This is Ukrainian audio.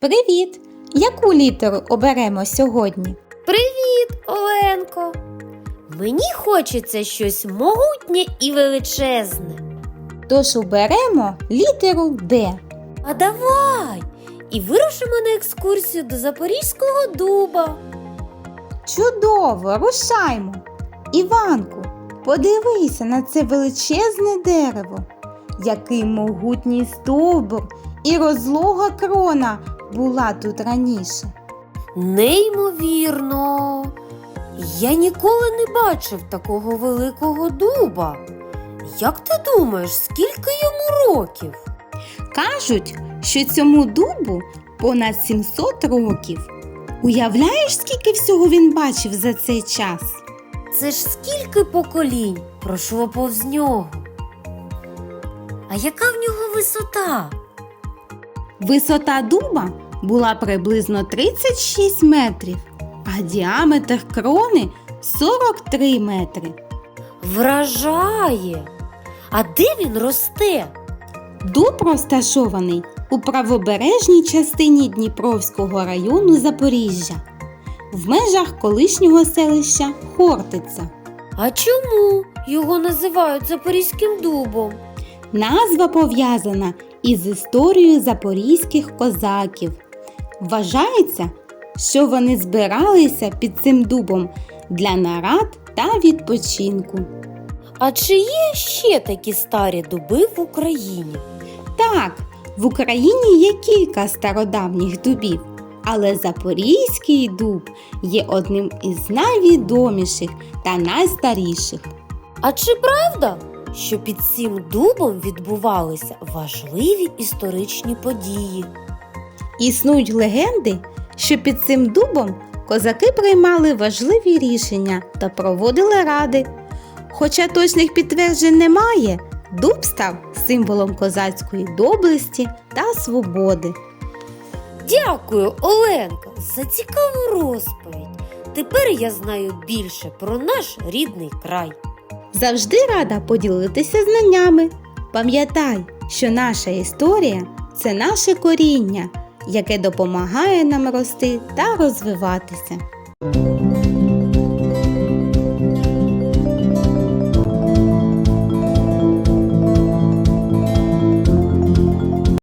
Привіт! Яку літеру оберемо сьогодні? Привіт, Оленко! Мені хочеться щось могутнє і величезне. Тож оберемо літеру Д. А давай! І вирушимо на екскурсію до Запорізького дуба. Чудово, рушаймо. Іванку, подивися на це величезне дерево. Який могутній стовбур і розлога крона була тут раніше. Неймовірно. Я ніколи не бачив такого великого дуба. Як ти думаєш, скільки йому років? Кажуть, що цьому дубу понад 700 років. Уявляєш, скільки всього він бачив за цей час? Це ж скільки поколінь пройшло повз нього. А яка в нього висота? Висота дуба була приблизно 36 метрів, а діаметр крони 43 метри. Вражає! А де він росте? Дуб розташований у правобережній частині Дніпровського району Запоріжжя, в межах колишнього селища Хортиця. А чому його називають Запорізьким дубом? Назва пов'язана із історією запорізьких козаків. Вважається, що вони збиралися під цим дубом для нарад та відпочинку. А чи є ще такі старі дуби в Україні? Так, в Україні є кілька стародавніх дубів, але Запорізький дуб є одним із найвідоміших та найстаріших. А чи правда, що під цим дубом відбувалися важливі історичні події? Існують легенди, що під цим дубом козаки приймали важливі рішення та проводили ради. Хоча точних підтверджень немає, дуб став символом козацької доблесті та свободи. Дякую, Оленка, за цікаву розповідь. Тепер я знаю більше про наш рідний край. Завжди рада поділитися знаннями. Пам'ятай, що наша історія це наше коріння, яке допомагає нам рости та розвиватися.